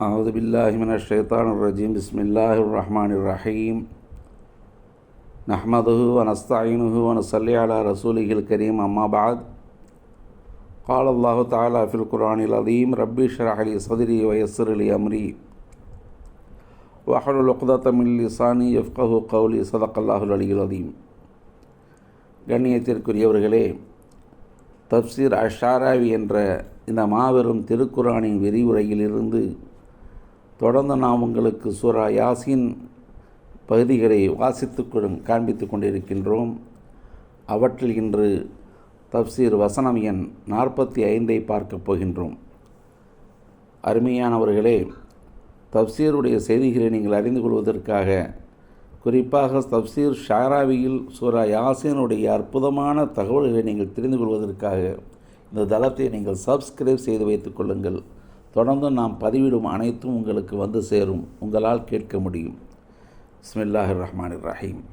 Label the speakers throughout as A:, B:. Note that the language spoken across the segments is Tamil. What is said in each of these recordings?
A: أعوذ بالله من الشيطان الرجيم بسم الله الرحمن الرحيم نحمده ونستعينه ونصلي على رسوله الكريم أما بعد قال الله تعالى في القرآن العظيم ربي اشرح لي صدري ويسر لي أمري واحلل عقدة من لساني يفقه قولي صدق الله العلي العظيم கண்ணியத்திற்குரியவர்களே தப்சீர் அஷாராவி என்ற இந்த மாபெரும் திருக்குரானின் விரிவுரையிலிருந்து தொடர்ந்து நாம் உங்களுக்கு சூரா யாசின் பகுதிகளை வாசித்து காண்பித்து கொண்டிருக்கின்றோம். அவற்றில் இன்று தப்சீர் வசனம் எண் நாற்பத்தி ஐந்தை பார்க்கப் போகின்றோம். அருமையானவர்களே தப்சீருடைய செய்திகளை நீங்கள் அறிந்து கொள்வதற்காக குறிப்பாக தப்சீர் ஷாராவியில் சூரா யாசினுடைய அற்புதமான தகவல்களை நீங்கள் தெரிந்து கொள்வதற்காக இந்த தளத்தை நீங்கள் சப்ஸ்கிரைப் செய்து வைத்துக் கொள்ளுங்கள். தொடர்ந்து நாம் பதிவிடும் அனைத்தும் உங்களுக்கு வந்து சேரும். உங்களால் கேட்க முடியும். பிஸ்மில்லாஹிர் ரஹ்மான் ரஹீம்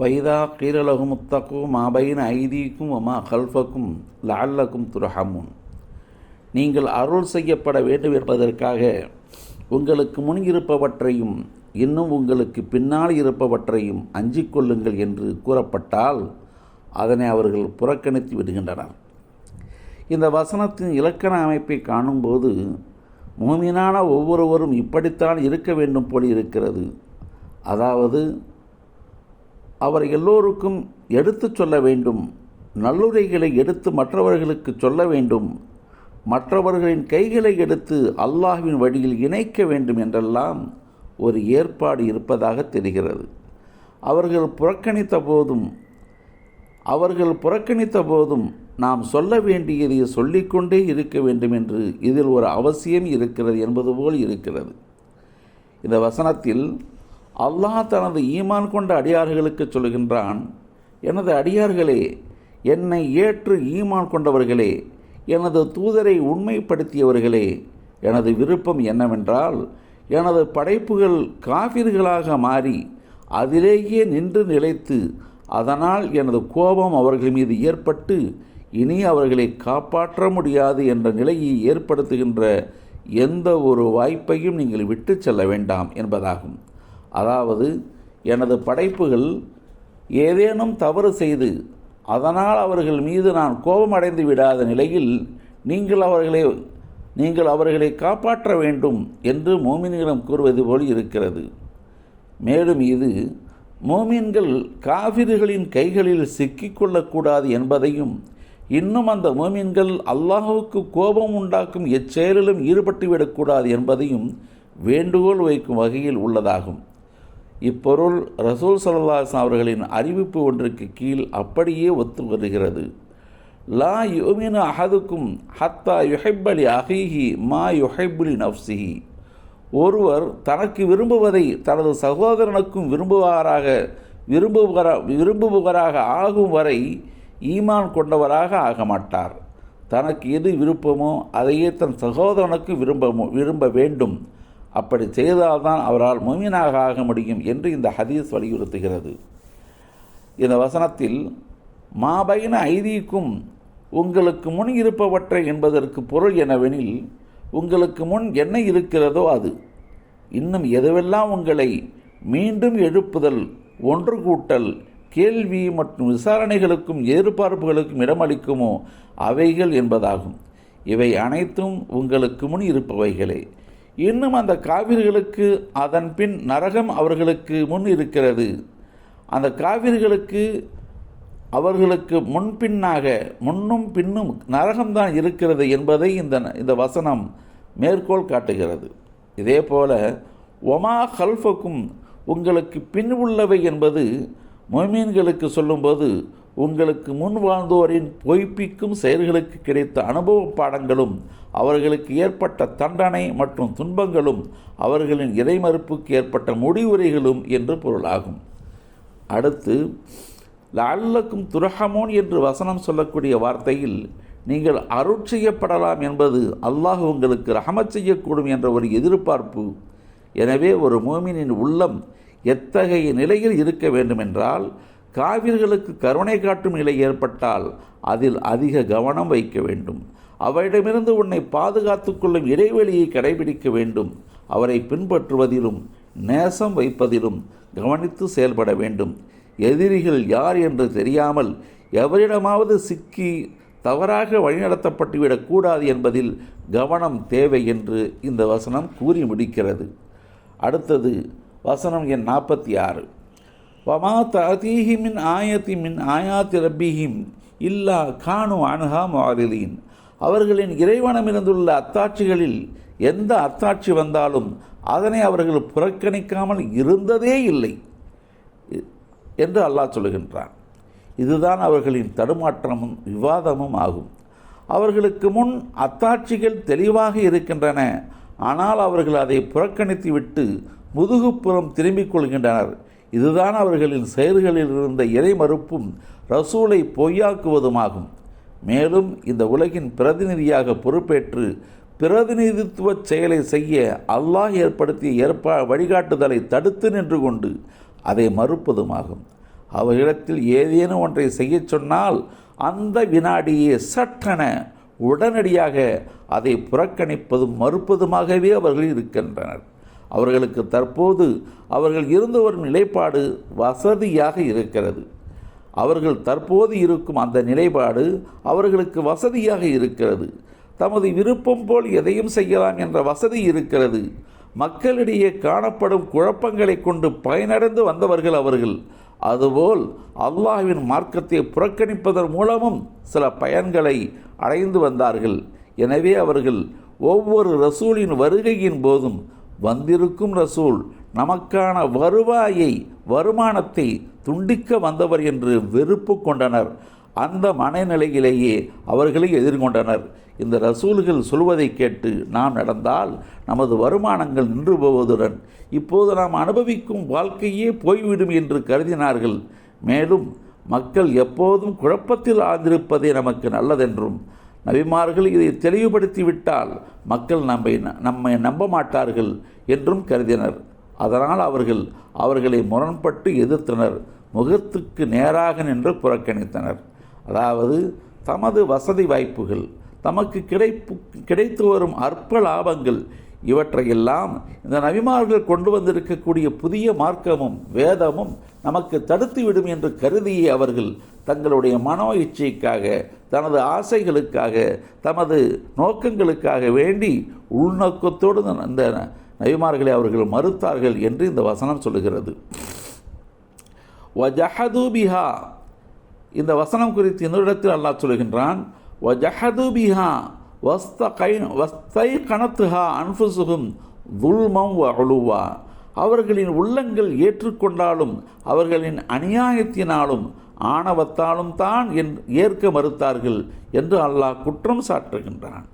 A: வைதா கீரலகும் முத்தக்கும் மாபைன் ஐதீக்கும் ஒமா ஹல்ஃபக்கும் லால்லக்கும் துரஹமுன். நீங்கள் அருள் செய்யப்பட வேண்டும் என்பதற்காக உங்களுக்கு முன் இருப்பவற்றையும் இன்னும் உங்களுக்கு பின்னால் இருப்பவற்றையும் அஞ்சிக்கொள்ளுங்கள் என்று கூறப்பட்டால் அதனை அவர்கள் புறக்கணித்து விடுகின்றனர். இந்த வசனத்தின் இலக்கண அமைப்பை காணும்போது மூமினான ஒவ்வொருவரும் இப்படித்தான் இருக்க வேண்டும் போல் இருக்கிறது. அதாவது அவர் எல்லோருக்கும் எடுத்துச் சொல்ல வேண்டும் நல்லுரைகளை எடுத்து மற்றவர்களுக்கு சொல்ல வேண்டும் மற்றவர்களின் கைகளை எடுத்து அல்லாஹ்வின் வழியில் இணைக்க வேண்டும் என்றெல்லாம் ஒரு ஏற்பாடு இருப்பதாக தெரிகிறது. அவர்கள் புறக்கணித்த போதும் அவர்கள் புறக்கணித்த போதும் நாம் சொல்ல வேண்டியதை சொல்லிக்கொண்டே இருக்க வேண்டும் என்று இதில் ஒரு அவசியம் இருக்கிறது என்பது போல் இருக்கிறது. இந்த வசனத்தில் அல்லாஹ் தனது ஈமான் கொண்ட அடியார்களுக்கு சொல்கின்றான் எனது அடியார்களே என்னை ஏற்று ஈமான் கொண்டவர்களே எனது தூதரை உண்மைப்படுத்தியவர்களே எனது விருப்பம் என்னவென்றால் எனது படைப்புகள் காவிர்களாக மாறி அதிலேயே நின்று நிலைத்து அதனால் எனது கோபம் அவர்கள் மீது ஏற்பட்டு இனி அவர்களை காப்பாற்ற முடியாது என்ற நிலையை ஏற்படுத்துகின்ற எந்த ஒரு வாய்ப்பையும் நீங்கள் விட்டு செல்ல வேண்டாம் என்பதாகும். அதாவது எனது படைப்புகள் ஏதேனும் தவறு செய்து அதனால் அவர்கள் மீது நான் கோபம் அடைந்து விடாத நிலையில் நீங்கள் அவர்களை நீங்கள் அவர்களை காப்பாற்ற வேண்டும் என்று மோமின்களிடம் கூறுவது போல் இருக்கிறது. மேலும் இது மோமீன்கள் காவிர்களின் கைகளில் சிக்கிக்கொள்ளக்கூடாது என்பதையும் இன்னும் அந்த மோமீன்கள் அல்லாஹுவுக்கு கோபம் உண்டாக்கும் எச்செயலிலும் ஈடுபட்டுவிடக்கூடாது என்பதையும் வேண்டுகோள் வைக்கும் வகையில் உள்ளதாகும். இப்பொருள் ரசூல் சல்லாஸ் அவர்களின் அறிவிப்பு ஒன்றுக்கு கீழ் அப்படியே ஒத்து வருகிறது லா யுமின் அஹதுக்கும் ஹத்தா யுஹைப்பலி அஹீஹி மா யுஹைப்புலி நஃப்சிஹி ஒருவர் தனக்கு விரும்புவதை தனது சகோதரனுக்கும் விரும்புவாராக விரும்புகிற விரும்புபவராக ஆகும் வரை ஈமான் கொண்டவராக ஆக மாட்டார். தனக்கு எது விருப்பமோ அதையே தன் சகோதரனுக்கு விரும்ப விரும்ப வேண்டும். அப்படி செய்தால்தான் அவரால் முமீனாக ஆக முடியும் என்று இந்த ஹதீஸ் வலியுறுத்துகிறது. இந்த வசனத்தில் மாபைன ஐதீக்கும் உங்களுக்கு முன் இருப்பவற்றை என்பதற்கு பொருள் எனவெனில் உங்களுக்கு முன் என்ன இருக்கிறதோ அது. இன்னும் எதுவெல்லாம் உங்களை மீண்டும் எழுப்புதல் ஒன்று கூட்டல் கேள்வி மற்றும் விசாரணைகளுக்கும் எதிர்பார்ப்புகளுக்கும் இடமளிக்குமோ அவைகள் என்பதாகும். இவை அனைத்தும் உங்களுக்கு முன் இருப்பவைகளே. இன்னும் அந்த காவிர்களுக்கு அதன் பின் நரகம் அவர்களுக்கு முன் இருக்கிறது. அந்த காவிர்களுக்கு அவர்களுக்கு முன்பின்னாக முன்னும் பின்னும் நரகம்தான் இருக்கிறது என்பதை இந்த இந்த வசனம் மேற்கோள் காட்டுகிறது. இதே போல ஒமா ஹல்ஃபுக்கும் உங்களுக்கு பின் உள்ளவை என்பது மொமீன்களுக்கு சொல்லும்போது உங்களுக்கு முன் வாழ்ந்தோரின் பொய்ப்பிக்கும் செயல்களுக்கு கிடைத்த அனுபவ பாடங்களும் அவர்களுக்கு ஏற்பட்ட தண்டனை மற்றும் துன்பங்களும் அவர்களின் இறைமறுப்புக்கு ஏற்பட்ட முடிவுரைகளும் என்று பொருளாகும். அடுத்து லல்லக்கும் துரஹமோன் என்று வசனம் சொல்லக்கூடிய வார்த்தையில் நீங்கள் அருட்செய்யப்படலாம் என்பது அல்லாஹ் உங்களுக்கு ரஹமத் செய்யக்கூடும் என்ற ஒரு எதிர்பார்ப்பு. எனவே ஒரு மோமினின் உள்ளம் எத்தகைய நிலையில் இருக்க வேண்டுமென்றால் காவிர்களுக்கு கருணை காட்டும் நிலை ஏற்பட்டால் அதில் அதிக கவனம் வைக்க வேண்டும். அவரிடமிருந்து உன்னை பாதுகாத்து கொள்ளும் இடைவெளியை கடைபிடிக்க வேண்டும். அவரை பின்பற்றுவதிலும் நேசம் வைப்பதிலும் கவனித்து செயல்பட வேண்டும். எதிரிகள் யார் என்று தெரியாமல் எவரிடமாவது சிக்கி தவறாக வழிநடத்தப்பட்டுவிடக்கூடாது என்பதில் கவனம் தேவை என்று இந்த வசனம் கூறி முடிக்கிறது. அடுத்தது வசனம் எண் நாற்பத்தி ஆறு. வமா தீஹி மின் ஆயத்தி மின் ஆயாத்தி ரப்பிஹிம் இல்லா கானு அனுஹா மாறிலீன் அவர்களின் இறைவனமிருந்துள்ள அத்தாட்சிகளில் எந்த அத்தாட்சி வந்தாலும் அதனை அவர்கள் புறக்கணிக்காமல் இருந்ததே இல்லை. என்று அல்லாஹ் சொல்கின்றான் இதுதான் அவர்களின் தடுமாற்றமும் விவாதமும் ஆகும். அவர்களுக்கு முன் அத்தாட்சிகள் தெளிவாக இருக்கின்றன. ஆனால் அவர்கள் அதை புறக்கணித்துவிட்டு முதுகுப்புறம் திரும்பிக் கொள்கின்றனர். இதுதான் அவர்களின் செயல்களில் இருந்த இறை மறுப்பும் ரசூலை பொய்யாக்குவதுமாகும். மேலும் இந்த உலகின் பிரதிநிதியாக பொறுப்பேற்று பிரதிநிதித்துவ செயலை செய்ய அல்லாஹ் ஏற்படுத்திய ஏற்பா வழிகாட்டுதலை தடுத்து நின்று கொண்டு அதை மறுப்பதுமாகும். அவர்களிடத்தில் ஏதேனும் ஒன்றை செய்யச் சொன்னால் அந்த வினாடியே சற்றென உடனடியாக அதை புறக்கணிப்பதும் மறுப்பதுமாகவே அவர்கள் இருக்கின்றனர். அவர்களுக்கு தற்போது அவர்கள் இருந்து வரும் நிலைப்பாடு வசதியாக இருக்கிறது. அவர்கள் தற்போது இருக்கும் அந்த நிலைப்பாடு அவர்களுக்கு வசதியாக இருக்கிறது. தமது விருப்பம் போல் எதையும் செய்யலாம் என்ற வசதி இருக்கிறது. மக்களிடையே காணப்படும் குழப்பங்களை கொண்டு பயனடைந்து வந்தவர்கள் அவர்கள். அதுபோல் அல்லாஹ்வின் மார்க்கத்தை புறக்கணிப்பதன் மூலமும் சில பயன்களை அடைந்து வந்தார்கள். எனவே அவர்கள் ஒவ்வொரு ரசூலின் வருகையின் போதும் வந்திருக்கும் ரசூல் நமக்கான வருவாயை வருமானத்தை துண்டிக்க வந்தவர் என்று வெறுப்பு கொண்டனர். அந்த மனநிலையிலேயே அவர்களை எதிர்கொண்டனர். இந்த ரசூல்கள் சொல்வதை கேட்டு நாம் நடந்தால் நமது வருமானங்கள் நின்று போவதுடன் இப்போது நாம் அனுபவிக்கும் வாழ்க்கையே போய்விடும் என்று கருதினார்கள். மேலும் மக்கள் எப்போதும் குழப்பத்தில் ஆழ்ந்திருப்பதே நமக்கு நல்லதென்றும் நபிமார்கள் இதை தெளிவுபடுத்திவிட்டால் மக்கள் நம்மை நம்மை நம்ப மாட்டார்கள் என்றும் கருதினர். அதனால் அவர்கள் அவர்களை முரண்பட்டு எதிர்த்தனர். முகத்துக்கு நேராக நின்று புறக்கணித்தனர். அதாவது தமது வசதி வாய்ப்புகள் தமக்கு கிடைப்பு கிடைத்து வரும் அற்ப லாபங்கள் இவற்றையெல்லாம் இந்த நபிமார்கள் கொண்டு வந்திருக்கக்கூடிய புதிய மார்க்கமும் வேதமும் நமக்கு தடுத்து விடும் என்று கருதிய அவர்கள் தங்களுடைய மனோ இச்சைக்காக தனது ஆசைகளுக்காக தமது நோக்கங்களுக்காக வேண்டி உள்நோக்கத்தோடு இந்த நபிமார்களை அவர்கள் மறுத்தார்கள் என்று இந்த வசனம் சொல்லுகிறது. வஜஹது பிஹா. இந்த வசனம் குறித்து இன்னொரு இடத்தில் அல்லாஹ் சொல்கின்றான் வஜஹது பிஹா வஸ்த கை வஸ்தை கணத்துஹா அன்புசுகும் துல்மம் வலுவா அவர்களின் உள்ளங்கள் ஏற்றுக்கொண்டாலும் அவர்களின் அநியாயத்தினாலும் ஆணவத்தாலும் தான் என் ஏற்க மறுத்தார்கள் என்று அல்லாஹ் குற்றம் சாட்டுகின்றான்.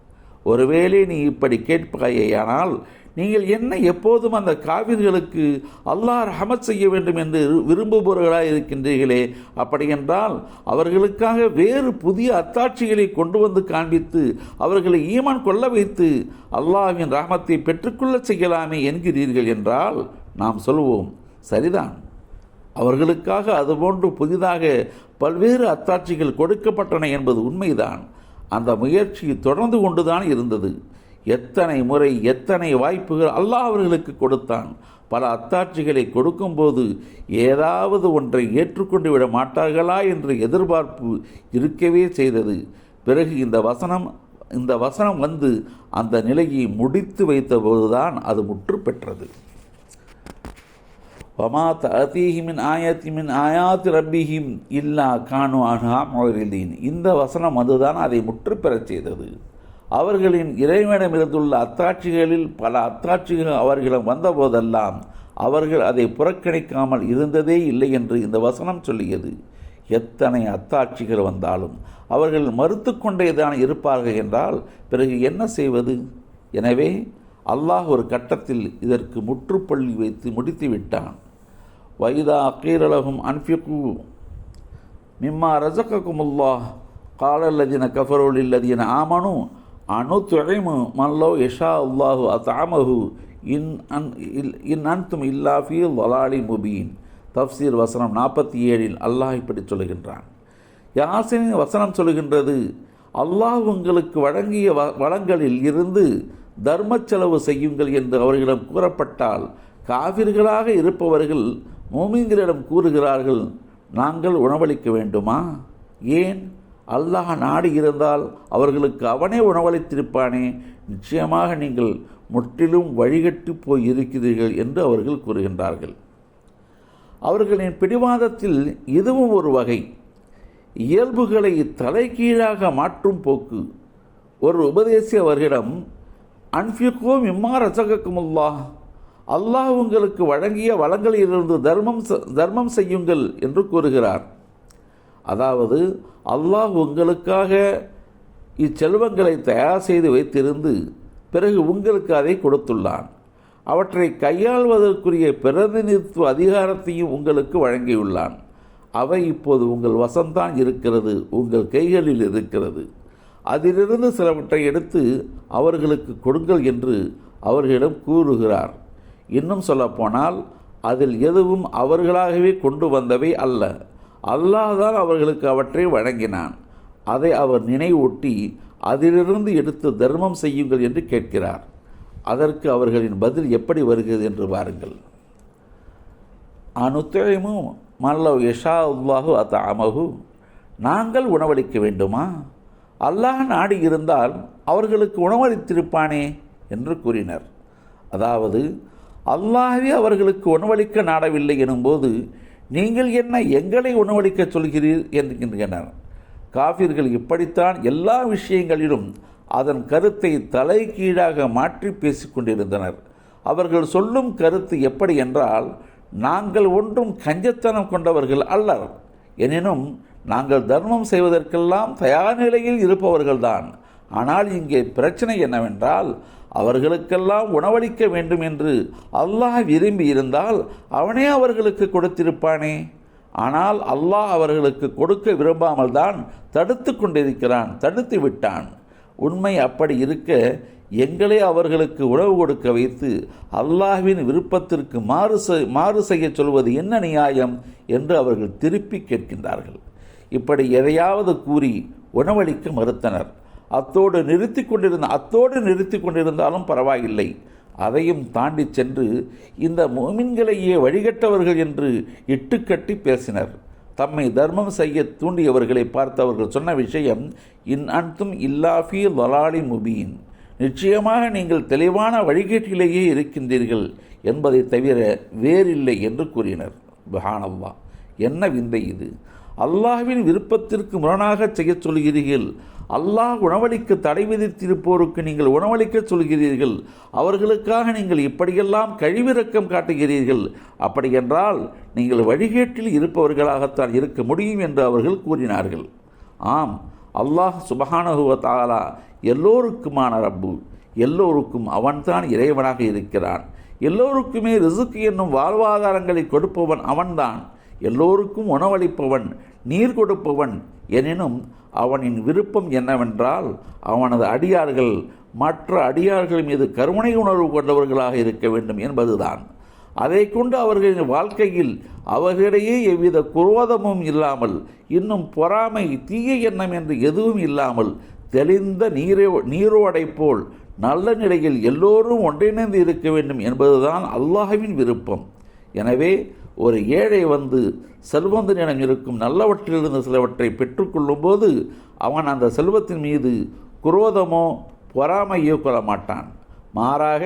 A: ஒருவேளை நீ இப்படி கேட்பாயேயானால் நீங்கள் என்ன எப்போதும் அந்த காவிர்களுக்கு அல்லாஹ் ரஹமத் செய்ய வேண்டும் என்று விரும்புபவர்களாக இருக்கின்றீர்களே? அப்படியென்றால் அவர்களுக்காக வேறு புதிய அத்தாட்சிகளை கொண்டு வந்து காண்பித்து அவர்களை ஈமான் கொள்ள வைத்து அல்லாஹ்வின் ரஹமத்தை பெற்றுக்கொள்ள செய்யலாமே என்கிறீர்கள் என்றால் நாம் சொல்வோம் சரிதான். அவர்களுக்காக அதுபோன்று புதிதாக பல்வேறு அத்தாட்சிகள் கொடுக்கப்பட்டன என்பது உண்மைதான். அந்த முயற்சி தொடர்ந்து கொண்டுதான் இருந்தது. எத்தனை முறை எத்தனை வாய்ப்புகள் அல்லாஹ் அவர்களுக்கு கொடுத்தான். பல அத்தாட்சிகளை கொடுக்கும்போது ஏதாவது ஒன்றை ஏற்றுக்கொண்டு விட மாட்டார்களா என்ற எதிர்பார்ப்பு இருக்கவே செய்தது. பிறகு இந்த வசனம் இந்த வசனம் வந்து அந்த நிலையை முடித்து வைத்தபோதுதான் அது முற்று பெற்றது வமா தீஹிமின் ஆயத்திமின் ஆயாத் ரப்பிஹிம் இல்லா கானு அனுஹா மொழிதீன் இந்த வசனம் அதுதான் அதை முற்று பெறச் செய்தது. அவர்களின் இறைவனிடமிருந்துள்ள அத்தாட்சிகளில் பல அத்தாட்சிகள் அவர்களிடம் வந்தபோதெல்லாம் அவர்கள் அதை புறக்கணிக்காமல் இருந்ததே இல்லை என்று இந்த வசனம் சொல்லியது. எத்தனை அத்தாட்சிகள் வந்தாலும் அவர்கள் மறுத்து கொண்டேதான் இருப்பார்கள் என்றால் பிறகு என்ன செய்வது? எனவே அல்லாஹ் ஒரு கட்டத்தில் இதற்கு முற்றுப்பள்ளி வைத்து முடித்து விட்டான். வைதா அக்கீரலகும் அன்ஃபிகு மிம்மா ரசக்ககுமுல்லாஹ் காலல்லதின கஃபரோல் இல்லதின ஆமனும் அணு துறைமு மல்லோ யஷா அல்லாஹு அத்தாமஹு இன் அன் இல் இன் அன்தும் இல்லாஃபி வலாலி முபீன். தப்சீர் வசனம் நாற்பத்தி ஏழில் அல்லாஹ் இப்படி சொல்லுகின்றான். யாசினின் வசனம் சொல்லுகின்றது அல்லாஹ் உங்களுக்கு வழங்கிய வ வளங்களில் இருந்து தர்ம செலவு செய்யுங்கள் என்று அவர்களிடம் கூறப்பட்டால் காவிர்களாக இருப்பவர்கள் மோமின்களிடம் கூறுகிறார்கள் நாங்கள் உணவளிக்க வேண்டுமா? ஏன்? அல்லாஹ் நாடி இருந்தால் அவர்களுக்கு அவனே உணவளித்திருப்பானே. நிச்சயமாக நீங்கள் முற்றிலும் வழிகட்டு போய் இருக்கிறீர்கள் என்று அவர்கள் கூறுகின்றார்கள். அவர்களின் பிடிவாதத்தில் இதுவும் ஒரு வகை. இயல்புகளை தலைகீழாக மாற்றும் போக்கு. ஒரு உபதேசி அவர்களிடம் அன்ஃபிகோ இம்மா ரசகக்குமுல்லா அல்லாஹ் உங்களுக்கு வழங்கிய வளங்களிலிருந்து தர்மம் தர்மம் செய்யுங்கள் என்று கூறுகிறார். அதாவது அல்லாஹ் உங்களுக்காக இச்செல்வங்களை தயார் செய்து வைத்திருந்து பிறகு உங்களுக்கு அதை கொடுத்துள்ளான். அவற்றை கையாள்வதற்குரிய பிரதிநிதித்துவ அதிகாரத்தையும் உங்களுக்கு வழங்கியுள்ளான். அவை இப்போது உங்கள் வசம்தான் இருக்கிறது உங்கள் கைகளில் இருக்கிறது. அதிலிருந்து சிலவற்றை எடுத்து அவர்களுக்கு கொடுங்கள் என்று அவர்களிடம் கூறுகிறார். இன்னும் சொல்லப்போனால் அதில் எதுவும் அவர்களாகவே கொண்டு வந்தவை அல்ல. அல்லாஹ் தான் அவர்களுக்கு அவற்றை வழங்கினான். அதை அவர் நினைவூட்டி அதிலிருந்து எடுத்து தர்மம் செய்யுங்கள் என்று கேட்கிறார். அதற்கு அவர்களின் பதில் எப்படி வருகிறது என்று பாருங்கள். அனுத்தழைமும் மல்லவ் யஷா உல்லாஹு அத்த அமகு நாங்கள் உணவளிக்க வேண்டுமா? அல்லாஹ் நாடி இருந்தால் அவர்களுக்கு உணவளித்திருப்பானே என்று கூறினர். அதாவது அல்லாஹே அவர்களுக்கு உணவளிக்க நாடவில்லை எனும்போது நீங்கள் என்ன எங்களை உணவளிக்க சொல்கிறீர் என்கின்றனர். காஃபிர்கள் இப்படித்தான் எல்லா விஷயங்களிலும் அதன் கருத்தை தலைகீழாக மாற்றி பேசிக்கொண்டிருந்தனர். அவர்கள் சொல்லும் கருத்து எப்படி என்றால் நாங்கள் ஒன்றும் கஞ்சத்தனம் கொண்டவர்கள் அல்லர். எனினும் நாங்கள் தர்மம் செய்வதற்கெல்லாம் தயார் நிலையில் இருப்பவர்கள்தான். ஆனால் இங்கே பிரச்சனை என்னவென்றால் அவர்களுக்கெல்லாம் உணவளிக்க வேண்டும் என்று அல்லாஹ் விரும்பி இருந்தால் அவனே அவர்களுக்கு கொடுத்திருப்பானே. ஆனால் அல்லாஹ் அவர்களுக்கு கொடுக்க விரும்பாமல் தான் தடுத்து கொண்டிருக்கிறான் தடுத்து விட்டான். உண்மை அப்படி இருக்க எங்களே அவர்களுக்கு உணவு கொடுக்க வைத்து அல்லாஹ்வின் விருப்பத்திற்கு மாறு மாறு செய்ய சொல்வது என்ன நியாயம் என்று அவர்கள் திருப்பி கேட்கின்றார்கள். இப்படி எதையாவது கூறி உணவளிக்க மறுத்தனர். அத்தோடு நிறுத்தி கொண்டிருந்த அத்தோடு நிறுத்தி கொண்டிருந்தாலும் பரவாயில்லை. அதையும் தாண்டி சென்று இந்த மோமின்களையே வழிகட்டவர்கள் என்று இட்டுக்கட்டி பேசினர். தம்மை தர்மம் செய்ய தூண்டியவர்களை பார்த்தவர்கள் சொன்ன விஷயம் இன் அன்தும் இல்லாஃபி லலாலி முபீன். நிச்சயமாக நீங்கள் தெளிவான வழிகேட்டிலேயே இருக்கின்றீர்கள் என்பதை தவிர வேறில்லை என்று கூறினர். பஹானல்லா என்ன விந்தை இது? அல்லாஹ்வின் விருப்பத்திற்கு முரணாக செய்யச் சொல்கிறீர்கள் அல்லாஹ் உணவளிக்க தடை விதித்திருப்போருக்கு நீங்கள் உணவளிக்க சொல்கிறீர்கள். அவர்களுக்காக நீங்கள் இப்படியெல்லாம் கழிவிறக்கம் காட்டுகிறீர்கள். அப்படி என்றால் நீங்கள் வழிகேட்டில் இருப்பவர்களாகத்தான் இருக்க முடியும் என்று அவர்கள் கூறினார்கள். ஆம் அல்லாஹ் சுபகானகுவ தாலா எல்லோருக்குமான ரப்பு எல்லோருக்கும் அவன்தான் இறைவனாக இருக்கிறான். எல்லோருக்குமே ரிசுக்கு என்னும் வாழ்வாதாரங்களை கொடுப்பவன் அவன்தான். எல்லோருக்கும் உணவளிப்பவன் நீர் கொடுப்பவன். எனினும் அவனின் விருப்பம் என்னவென்றால் அவனது அடியார்கள் மற்ற அடியார்கள் மீது கருணை உணர்வு கொண்டவர்களாக இருக்க வேண்டும் என்பதுதான். அதை கொண்டு அவர்களின் வாழ்க்கையில் அவர்களிடையே எவ்வித குரோதமும் இல்லாமல் இன்னும் பொறாமை தீய எண்ணம் என்று எதுவும் இல்லாமல் தெளிந்த நீரோ நீரோடை போல் நல்ல நிலையில் எல்லோரும் ஒன்றிணைந்து இருக்க வேண்டும் என்பதுதான் அல்லாஹவின் விருப்பம். எனவே ஒரு ஏழை வந்து செல்வந்தனிடம் இருக்கும் நல்லவற்றிலிருந்து சிலவற்றை பெற்றுக்கொள்ளும்போது அவன் அந்த செல்வத்தின் மீது குரோதமோ பொறாமையோ கொள்ள மாட்டான் மாறாக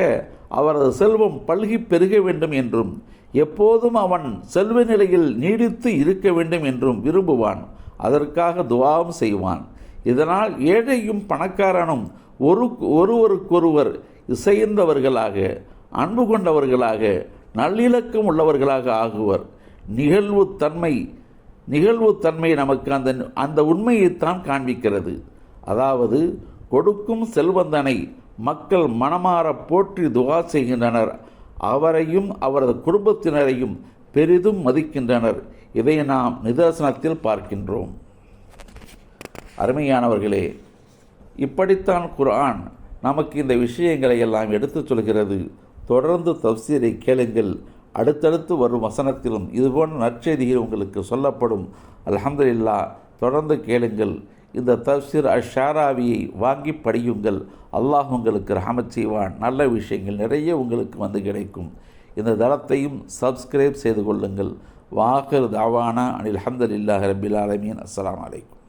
A: அவரது செல்வம் பல்கி பெருக வேண்டும் என்றும் எப்போதும் அவன் செல்வ நிலையில் நீடித்து இருக்க வேண்டும் என்றும் விரும்புவான். அதற்காக துவாவும் செய்வான். இதனால் ஏழையும் பணக்காரனும் ஒரு ஒருவருக்கொருவர் இசைந்தவர்களாக அன்பு கொண்டவர்களாக நல்லிலக்கம் உள்ளவர்களாக ஆகுவர். நிகழ்வு தன்மை நிகழ்வு தன்மை நமக்கு அந்த அந்த உண்மையைத்தான் காண்பிக்கிறது. அதாவது கொடுக்கும் செல்வந்தனை மக்கள் மனமாற போற்றி துவா செய்கின்றனர். அவரையும் அவரது குடும்பத்தினரையும் பெரிதும் மதிக்கின்றனர். இதை நாம் நிதர்சனத்தில் பார்க்கின்றோம். அருமையானவர்களே இப்படித்தான் குர்ஆன் நமக்கு இந்த விஷயங்களை எல்லாம் எடுத்துச் சொல்கிறது. தொடர்ந்து தப்சீரை கேளுங்கள். அடுத்தடுத்து வரும் வசனத்திலும் இதுபோன்ற நற்செய்திகள் உங்களுக்கு சொல்லப்படும். அலமதுல்லா தொடர்ந்து கேளுங்கள். இந்த தப்சீர் அஷாராவியை வாங்கி படியுங்கள். அல்லாஹ் உங்களுக்கு ரஹமத் செய்வான். நல்ல விஷயங்கள் நிறைய உங்களுக்கு வந்து கிடைக்கும். இந்த தளத்தையும் சப்ஸ்கிரைப் செய்து கொள்ளுங்கள். வாகர் தாவானா அனில் அஹமதுல்லாஹ் ரபில் ஆலமீன். அஸ்லாம் அலைக்கும்.